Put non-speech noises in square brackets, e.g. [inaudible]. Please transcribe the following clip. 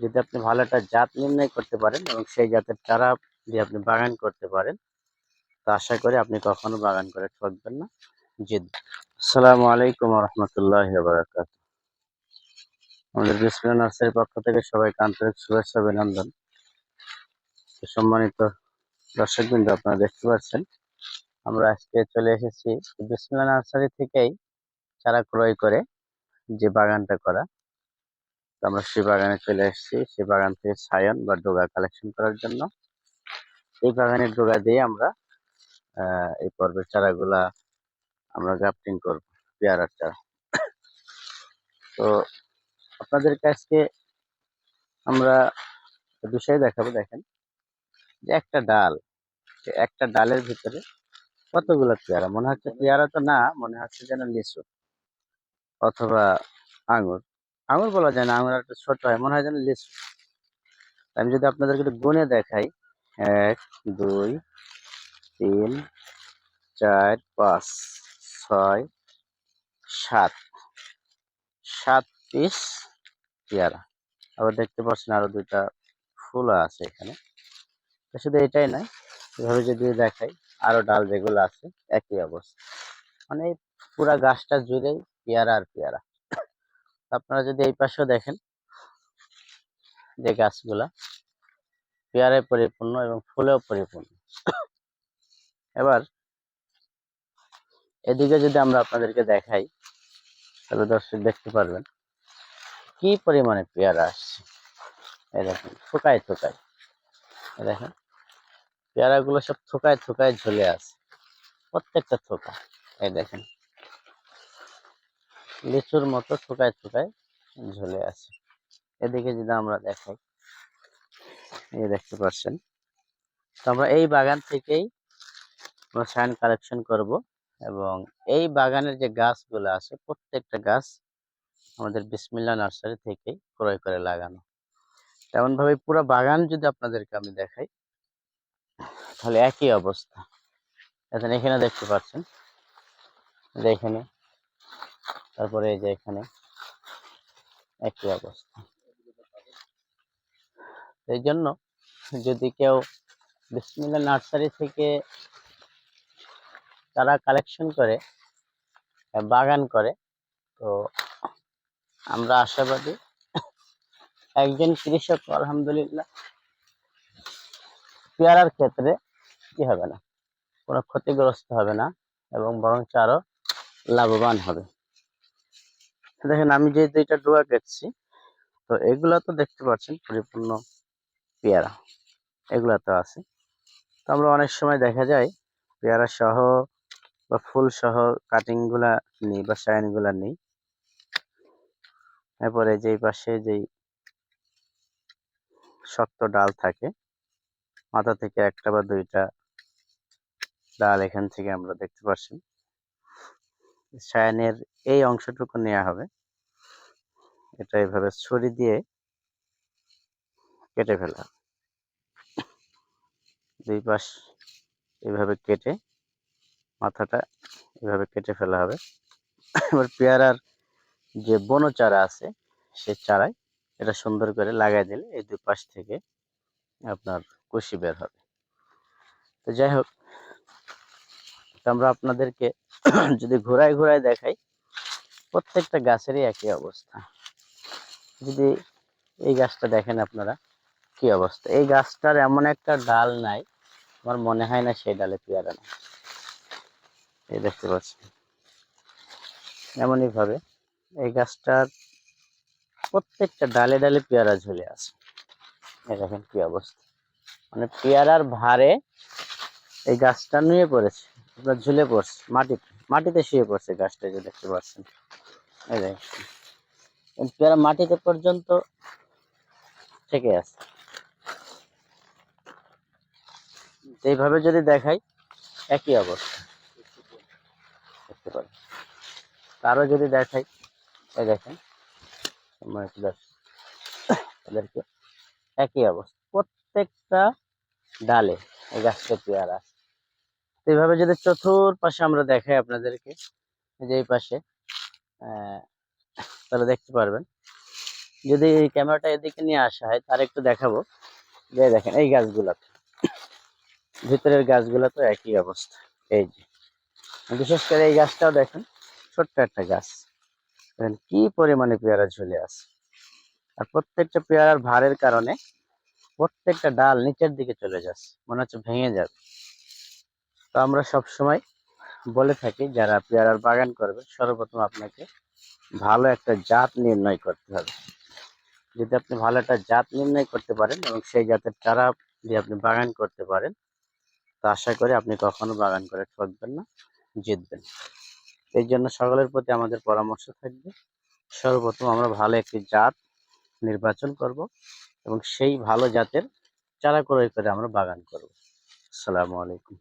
যদি আপনি ভালো একটা জাত নির্ণয় করতে পারেন এবং সেই জাতের চারা দিয়ে আপনি বাগান করতে পারেন, তো আশা করি আপনি কখনো বাগান করে ঠকবেন না। জিদ আসসালামু আলাইকুম রহমতুল্লাহ বারাকাত আমাদের বিসমিল্লা নার্সারির পক্ষ থেকে সবাইকে আন্তরিক শুভেচ্ছা, অভিনন্দন। সম্মানিত দর্শকবৃন্দ, আপনারা দেখতে পাচ্ছেন, আমরা আজকে চলে এসেছি বিসমিল্লা নার্সারি থেকেই চারা ক্রয় করে যে বাগানটা করা। আমরা সেই বাগানে চলে এসেছি, সে বাগান থেকে সায়ন বা ডোগা কালেকশন করার জন্য। এই বাগানের ডোগা দিয়ে আমরা এই পর্বের চারাগুলা আমরা গ্রাফটিং করব, পেয়ারার চারা। তো আপনাদের কাছকে আমরা বিষয় দেখাবো, দেখেন। যে একটা ডাল একটা ডালের ভিতরে কতগুলো পেয়ারা? মনে হচ্ছে পেয়ারা তো না, মনে হচ্ছে যেন লিচু অথবা আঙুর। আঙুর বলা যায় না, আঙুর একটা ছোট হয়, মনে হয় যেন লিচু আমি যদি আপনাদেরকে একটু গুণে দেখাই, এক, দুই, তিন, চার, পাঁচ, ছয়, সাত। সাত পিস পেয়ারা। আবার দেখতে পাচ্ছেন আরও দুইটা ফুল আছে এখানে। শুধু এটাই নয়, এভাবে যদি দেখাই, আরও ডাল যেগুলো আছে, একই অবস্থা। মানে পুরা গাছটা জুড়েই পেয়ারা আর পেয়ারা। আপনারা যদি এই পাশেও দেখেন যে গাছগুলা পেয়ারায় পরিপূর্ণ এবং ফুলেও পরিপূর্ণ। এবার এদিকে যদি আমরা আপনাদেরকে দেখাই, তাহলে দর্শক দেখতে পারবেন কি পরিমাণে পেয়ারা আসছে। এই দেখেন, থোকায় থোকায়। দেখেন, পেয়ারাগুলো সব থোকায় থোকায় ঝুলে আছে, প্রত্যেকটা থোকা। এই দেখেন লিচুর মতো থোকায় থোকায় ঝুলে আছে। এদিকে যদি আমরা দেখাই, এই দেখতে পাচ্ছেন, তো আমরা এই বাগান থেকেই আমরা সাইন কালেকশন করব এবং এই বাগানের যে গাছগুলো আছে, প্রত্যেকটা গাছ আমাদের বিসমিল্লা নার্সারি থেকেই ক্রয় করে লাগানো। তেমন ভাবে পুরো বাগান যদি আপনাদেরকে আমি দেখাই, তাহলে একই অবস্থা। এখন দেখতে পাচ্ছেন, এখানে তারপরে এই যে এখানে একই অবস্থা। এই জন্য যদি কেউ বিসমিল্লা নার্সারি থেকে তারা কালেকশন করে বাগান করে, তো আমরা আশাবাদী একজন কৃষক, আলহামদুলিল্লাহ, পেয়ারার ক্ষেত্রে কি হবে না? কোনো ক্ষতিগ্রস্ত হবে না এবং বরঞ্চ আরও লাভবান হবে। দেখেন আমি যে দুইটা ডোয়া কেটছি তো এগুলা তো দেখতে পাচ্ছেন পরিপূর্ণ পেয়ারা, এগুলা তো আছে। তো আমরা অনেক সময় দেখা যায় পেয়ারা সহ বা ফুল সহ কাটিংগুলা নিই বা শাইনগুলা নিই। এরপরে যেই পাশে যেই শক্ত ডাল থাকে, মাথা থেকে একটা বা দুইটা ডাল এখান থেকে আমরা দেখতে পাচ্ছি শায়ানের এই অংশটুকু নেওয়া হবে। এটা এভাবে ছুরি দিয়ে কেটে ফেলা। দুই পাশ এভাবে কেটে মাথাটা এভাবে কেটে ফেলা হবে। এবার পেয়ারার যে বনো চারা আছে, সে চারায় এটা সুন্দর করে লাগাই দিলে এই দুই পাশ থেকে আপনার কুশি বের হবে। তো যাই হোক, আমরা আপনাদেরকে [clears throat] যদি ঘোরায় ঘোরায় দেখাই, প্রত্যেকটা গাছেরই একই অবস্থা। যদি এই গাছটা দেখেন আপনারা, কি অবস্থা। এই গাছটার এমন একটা ডাল নাই, আমার মনে হয় না সেই ডালে পেয়ারা নেই। এই দেখতে পাচ্ছেন। এমনই ভাবে এই গাছটার প্রত্যেকটা ডালে ডালে পেয়ারা ঝুলে আছে। দেখেন কি অবস্থা। মানে পেয়ারার ভারে এই গাছটা নুয়ে পড়েছে। আপনার ঝুলে পড়ছে মাটিতে মাটিতে শুয়ে পড়ছে গাছটা যে দেখতে পাচ্ছেন। এই দেখেন। পেয়ারা মাটিতে পর্যন্ত থেকে আছে। এইভাবে যদি দেখাই একই অবস্থা। দেখতে পারেন। আরও যদি দেখাই এই দেখেন দর্শক, একই অবস্থা। প্রত্যেকটা ডালে এই গাছটা পেয়ারা আছে। তো এইভাবে যদি চতুর পাশে আমরা দেখাই আপনাদেরকে যে এই পাশে তাহলে দেখতে পারবেন। যদি এই ক্যামেরাটা এদিকে নিয়ে আসা হয় তার একটু দেখাবো। যে দেখেন, এই গাছগুলো, ভিতরের গাছগুলো তো একই অবস্থা। এই যে, বিশেষ করে এই গাছটাও দেখেন, ছোট্ট একটা গাছ। দেখেন, কি পরিমাণে পেয়ারা ঝুলে আছে। আর প্রত্যেকটা পেয়ারার ভারের কারণে প্রত্যেকটা ডাল নিচের দিকে চলে যাচ্ছে, মনে হচ্ছে ভেঙে যাবে। তো আমরা সব সময় বলে থাকি, যারা পেয়ারার বাগান করবে, সর্বপ্রথম আপনাকে ভালো একটা জাত নির্ণয় করতে হবে। যদি আপনি ভালো একটা জাত নির্ণয় করতে পারেন এবং সেই জাতের চারা দিয়ে আপনি বাগান করতে পারেন, তো আশা করি আপনি কখনো বাগান করে ঠকবেন না, জিতবেন। এই জন্য সকলের প্রতি আমাদের পরামর্শ থাকবে, সর্বপ্রথম আমরা ভালো একটি জাত নির্বাচন করব এবং সেই ভালো জাতের চারা ক্রয় করে আমরা বাগান করব। আসসালামু আলাইকুম।